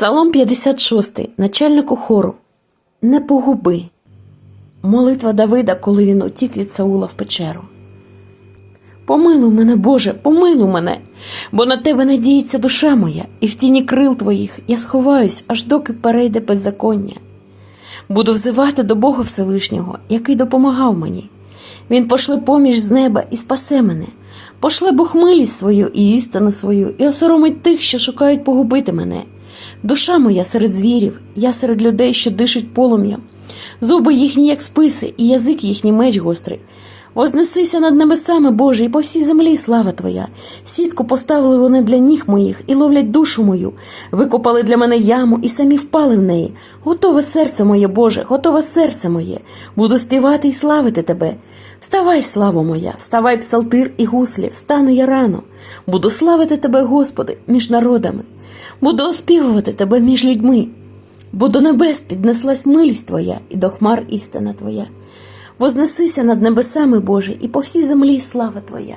Псалом 56, начальнику хору. Не погуби. Молитва Давида, коли він утік від Саула в печеру. Помилуй мене, Боже, помилуй мене, бо на тебе надіється душа моя, і в тіні крил твоїх я сховаюсь, аж доки перейде беззаконня. Буду взивати до Бога Всевишнього, який допомагав мені. Він пошле поміж з неба і спасе мене, пошле Бог милість свою і істину свою, і осоромить тих, що шукають погубити мене. Душа моя серед звірів, я серед людей, що дишуть полум'ям, зуби їхні, як списи, і язик їхній меч гострий. Вознесися над небесами, Боже, і по всій землі слава Твоя. Сітку поставили вони для ніг моїх і ловлять душу мою. Викопали для мене яму і самі впали в неї. Готове серце моє, Боже, готове серце моє. Буду співати і славити Тебе. Вставай, слава моя, вставай, псалтир і гуслі, встану я рано. Буду славити Тебе, Господи, між народами. Буду оспівувати Тебе між людьми. Бо до небес піднеслась милість Твоя, і до хмар істина Твоя. Вознесися над небесами, Боже, і по всій землі слава Твоя.